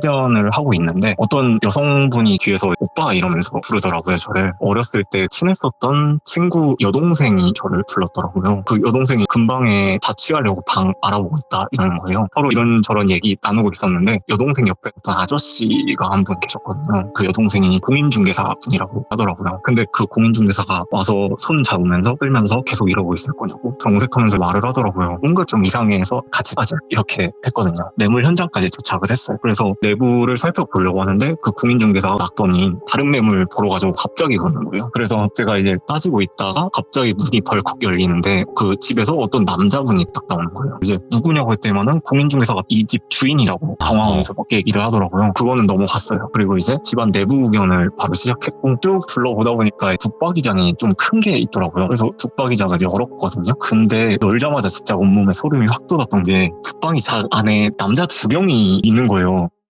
흡연을 하고 있는데 어떤 여성분이 뒤에서 오빠 이러면서 부르더라고요 저를. 어렸을 때 친했었던 친구 여동생이 저를 불렀더라고요. 그 여동생이 근방에 자취하려고 방 알아보고 있다 이러는 거예요. 서로 이런저런 얘기 나누고 있었는데 여동생 옆에 어떤 아저씨가 한 분 계셨거든요. 그 여동생이 공인중개사 분이라고 하더라고요. 근데 그 공인중개사가 와서 손 잡으면서 끌면서 계속 이러고 있을 거냐고 정색하면서 말을 하더라고요. 뭔가 좀 이상해서 같이 가자 이렇게 했거든요. 매물 현장까지 도착을 했어요. 그래서 내부를 살펴보려고 하는데 그 공인중개사가 났더니 다른 매물 보러 가지고 갑자기 그러는 거예요. 그래서 제가 이제 따지고 있다가 갑자기 문이 벌컥 열리는데 그 집에서 어떤 남자분이 딱 나오는 거예요. 이제 누구냐고 했더니만은 공인중개사가 이 집 주인이라고 당황하면서 막 얘기를 하더라고요. 그거는 넘어갔어요. 그리고 이제 집안 내부 구경을 바로 시작했고 쭉 둘러보다 보니까 북박이장이 좀 큰 게 있더라고요. 그래서 북박이장을 열었거든요. 근데 열자마자 진짜 온몸에 소름이 확 돋았던 게 북박이장 안에 남자 두 명이 있는 거예요